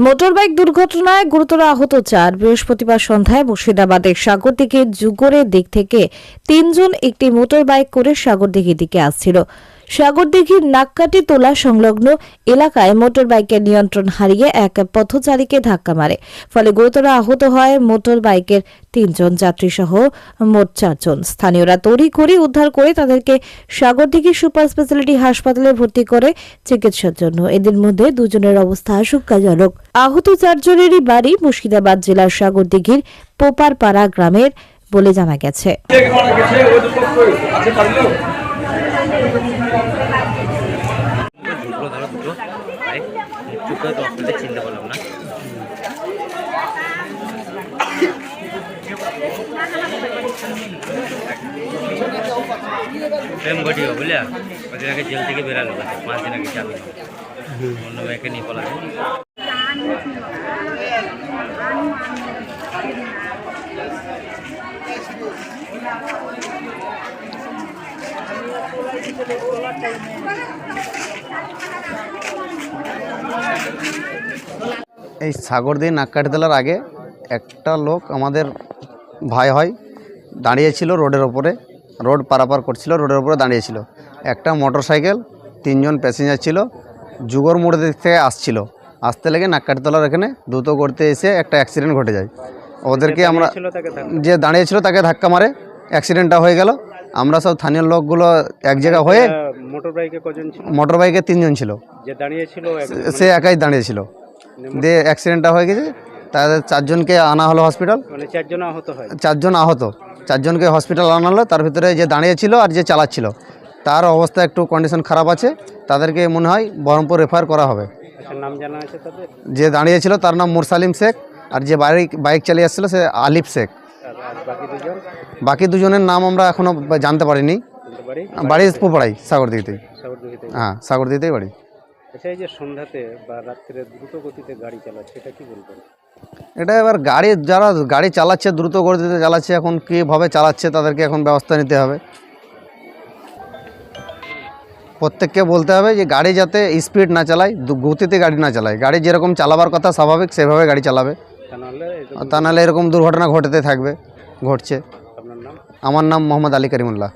Motorbike দুর্ঘটনায় গুরুতর আহত চার। বৃহস্পতিবার সন্ধ্যায় মুর্শিদাবাদের সাগরদিঘির যুগরের দিক থেকে তিনজন একটি মোটরবাইক করে সাগরদিঘির দিকে আসছিল। সাগরদিঘির নাককাটি তোলা সংলগ্ন এলাকায় মোটরবাইকের নিয়ন্ত্রণ হারিয়ে এক পথচারীকে ধাক্কা মারে ফলে গুরুতর আহত হয় মোটরবাইকের তিনজন যাত্রীসহ মোট চারজন স্থানীয়রা তড়ি করে উদ্ধার করে তাদেরকে সাগরদিঘি সুপার স্পেশালিটি হাসপাতালে ভর্তি করে চিকিৎসার জন্য এদের মধ্যে দুজনের অবস্থা আশঙ্কাজনক আহত চারজনেরই বাড়ি মুর্শিদাবাদ জেলার সাগরদিঘির পোপারপাড়া গ্রামের বলে জানা গেছে দুটো ধরো দুটো বাইক চুপ করে তো অসুবিধা চিনতে পারলাম না প্রেম ঘটিও বুঝলে ওদের আগে জেল থেকে বেরালো পাঁচ দিন আগে যাবে অন্য বাইকে নিয়ে পলাবে এই সাগরদিন নাক্কাটিতলার আগে একটা লোক আমাদের ভাই হয় দাঁড়িয়েছিল রোডের ওপরে রোড পারাপার করছিল রোডের ওপরে দাঁড়িয়েছিল। একটা মোটর সাইকেল তিনজন প্যাসেঞ্জার ছিল যুগর মোড় দিক থেকে আসছিল। আসতে লেগে নাক্কাটিতলার এখানে দ্রুত করতে এসে একটা অ্যাক্সিডেন্ট ঘটে যায়। ওদেরকে আমরা যে দাঁড়িয়েছিল তাকে ধাক্কা মারে অ্যাক্সিডেন্টটা হয়ে গেল। আমরা সব স্থানীয় লোকগুলো এক জায়গা হয়ে মোটর বাইকে কজন মোটর বাইকে তিনজন ছিল। যে দাঁড়িয়েছিল সে একাই দাঁড়িয়েছিল। দিয়ে অ্যাক্সিডেন্টটা হয়ে গেছে। তাদের চারজনকে আনা হলো হসপিটাল মানে চারজন আহত হয়? চারজন আহত। চারজনকে হসপিটাল আনা হলো। তার ভিতরে যে দাঁড়িয়েছিল আর যে চালাচ্ছিল তার অবস্থা একটু কন্ডিশন খারাপ আছে। তাদেরকে মনে হয় বহরমপুর রেফার করা হবে। আচ্ছা নাম জানা আছে যে দাঁড়িয়েছিল তার নাম মুরসালিম শেখ। আর যে বাইক বাইক চালিয়ে আসছিল সে আলিফ শেখ। বাকি দুজনের নাম আমরা এখনও জানতে পারিনি। বাড়ি পুপাড়াই সাগরদিঘিতেই। সাগরদিঘিতে হ্যাঁ সাগরদিঘিতেই বাড়ি। আচ্ছা এই যে সন্ধ্যাতে বা রাত্রে দ্রুত গতিতে গাড়ি চালাচ্ছে এটা কি বলবেন? এটা এবার গাড়ি যারা গাড়ি চালাচ্ছে দ্রুত গতিতে চালাচ্ছে এখন কীভাবে চালাচ্ছে তাদেরকে এখন ব্যবস্থা নিতে হবে। প্রত্যেককে বলতে হবে যে গাড়ি যাতে স্পিড না চালায় গতিতে গাড়ি না চালায়। গাড়ি যেরকম চালাবার কথা স্বাভাবিক সেভাবে গাড়ি চালাবে। তা নাহলে এরকম দুর্ঘটনা ঘটতে থাকবে ঘটছে। আমার নাম মোহাম্মদ আলী করিমুল্লাহ।